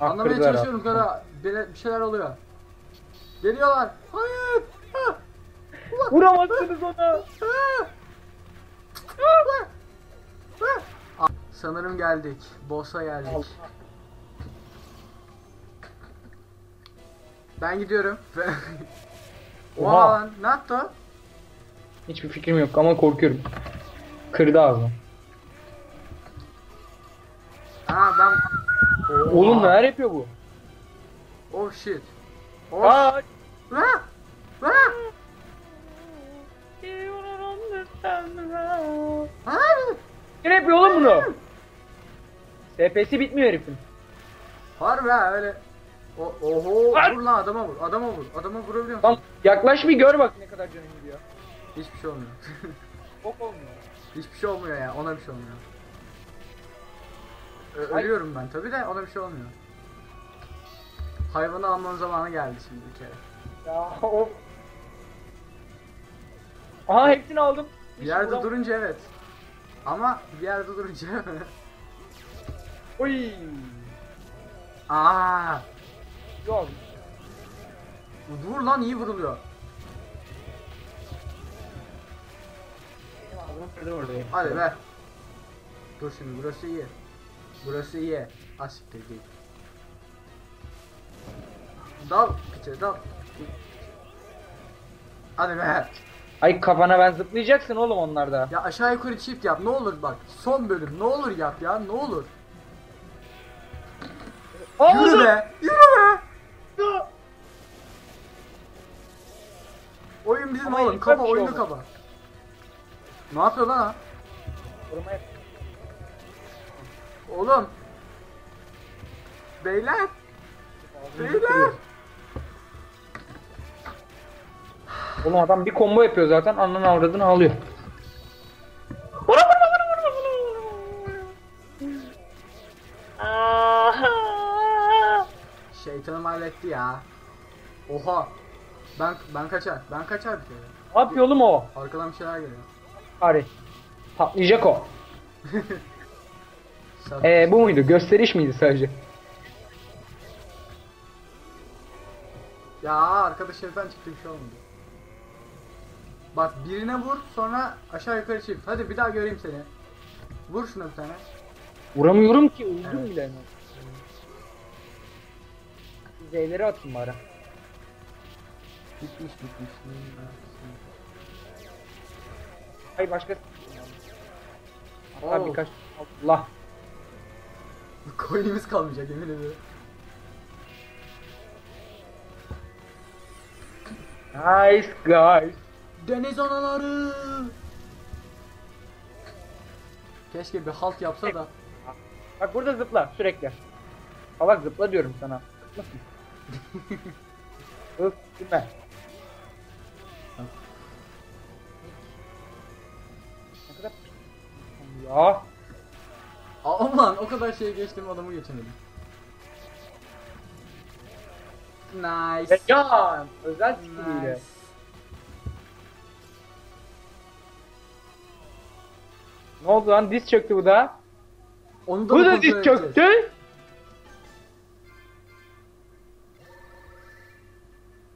Anlamaya Kırdılar çalışıyorum kara. Bir, bir şeyler oluyor. Geliyorlar. Hayır. Ha! Vuramazsınız ona. Ha! Ha! Sanırım geldik. Boss'a geldik. Ben gidiyorum. Oha Oha. lan ne yaptı o? Hiçbir fikrim yok ama korkuyorum. Kırdı ağzını. Ha ben... Oğlum Oha. neler yapıyor bu? Oh shit. Oh. Aa! Ha! Ha! Ha! Ne yapıyor oğlum bunu? SP'si bitmiyor herifin. Harbi ha öyle. O, oho Var. vur lan adama vur. Adama vur. Adama vurabiliyor musun? Lan yaklaş bir gör bak ne kadar canın gidiyor. Hiçbir şey olmuyor. Bok olmuyor. Hiçbir şey olmuyor ya. Ona bir şey olmuyor. Ö- ölüyorum ben tabi de ona bir şey olmuyor. Hayvanı almanın zamanı geldi şimdi bir kere. Ya of. Aha hepsini aldım. Bir yerde Hiç durunca evet. Ama bir yerde durunca Oy. Aa, Yok. vur lan iyi vuruluyor. Hadi be. Dur şimdi burası iyi. Burası iyi. Asiktir değil. Dal piçe dal. Hadi be. Ay kafana ben zıplayacaksın oğlum onlarda. Ya aşağı yukarı çift yap ne olur bak. Son bölüm ne olur yap ya ne olur. Yürü be. Yürü be. Oyun bizim Ama oğlum. şey oyunu oldu. kaba. Ne yapıyor lan ha? Koruma yap. Oğlum. Beyler. Beyler. Oğlum adam bir combo yapıyor zaten ananı avradını alıyor. Şeytanım halletti ya. Oha. Ben ben kaçar. Ben kaçar bir kere. Ne yapıyor oğlum o? Arkadan bir şeyler geliyor. Ari. Patlayacak o. Ee, bu muydu? Gösteriş miydi sadece? Ya arkadaş şeytan çıktı bir şey olmadı. Bak birine vur sonra aşağı yukarı çift. Hadi bir daha göreyim seni. Vur şuna bir tane. Vuramıyorum ki öldüm Evet. bile. Z'leri atın bari. Bitmiş bitmiş. Hay başka. Hatta Oo. birkaç. Allah. Coin'imiz kalmayacak yemin ediyorum. Nice guys. Deniz anaları. Keşke bir halt yapsa da. Bak burada zıpla sürekli. Salak zıpla diyorum sana. Öf gitme. Ne kadar ya. Aa lan o kadar şey geçtim adamı geçemedim. Nice. Ya özel skilliyle. Nice. Ne oldu lan diz çöktü bu da. Onu da Bu da diz çöktü.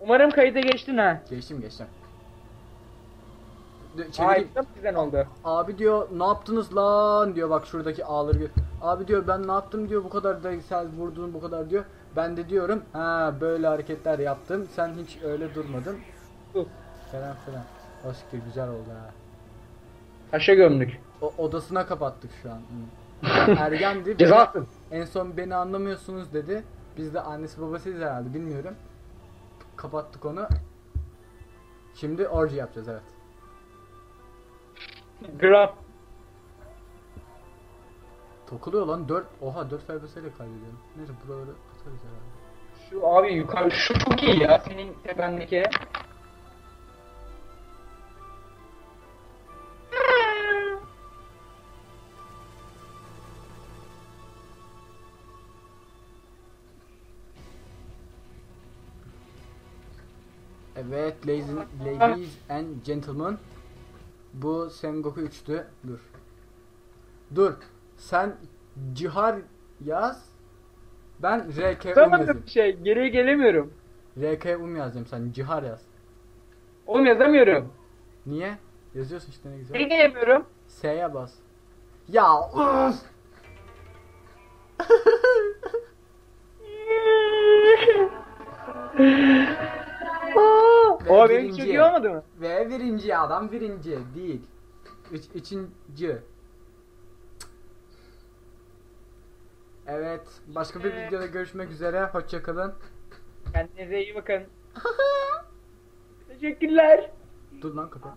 Umarım kayıta geçtin ha. Geçtim geçtim. Ay Çevireyim. oldu. Abi diyor ne yaptınız lan diyor bak şuradaki ağları gör. Abi diyor ben ne yaptım diyor bu kadar da sen vurdun bu kadar diyor. Ben de diyorum ha böyle hareketler yaptım sen hiç öyle durmadın. Dur. Falan filan. O güzel oldu ha. Taşa gömdük. O odasına kapattık şu an. Hı. Ergendi. Ceza attın. En son beni anlamıyorsunuz dedi. Biz de annesi babasıyız herhalde bilmiyorum. Kapattık onu. Şimdi orji yapacağız evet. Gram. Tokuluyor lan 4 oha 4 FBS'yle kaybediyorum. Neyse buraları atarız herhalde. Şu abi yukarı şu çok iyi ya senin tependeki. Evet ladies, ladies and gentlemen. Bu Sengoku 3'tü. Dur. Dur. Sen Cihar yaz. Ben RK um yazayım. şey. Geriye gelemiyorum. RK um yazacağım sen. Cihar yaz. Oğlum yazamıyorum. Niye? Yazıyorsun işte ne güzel. Geri gelemiyorum. S'ye bas. Ya birinci. çok iyi olmadı mı? Ve birinci adam birinci değil. Üç, üçüncü. Evet. Başka bir videoda görüşmek üzere. Hoşçakalın. Kendinize iyi bakın. Teşekkürler. Dur lan kapat.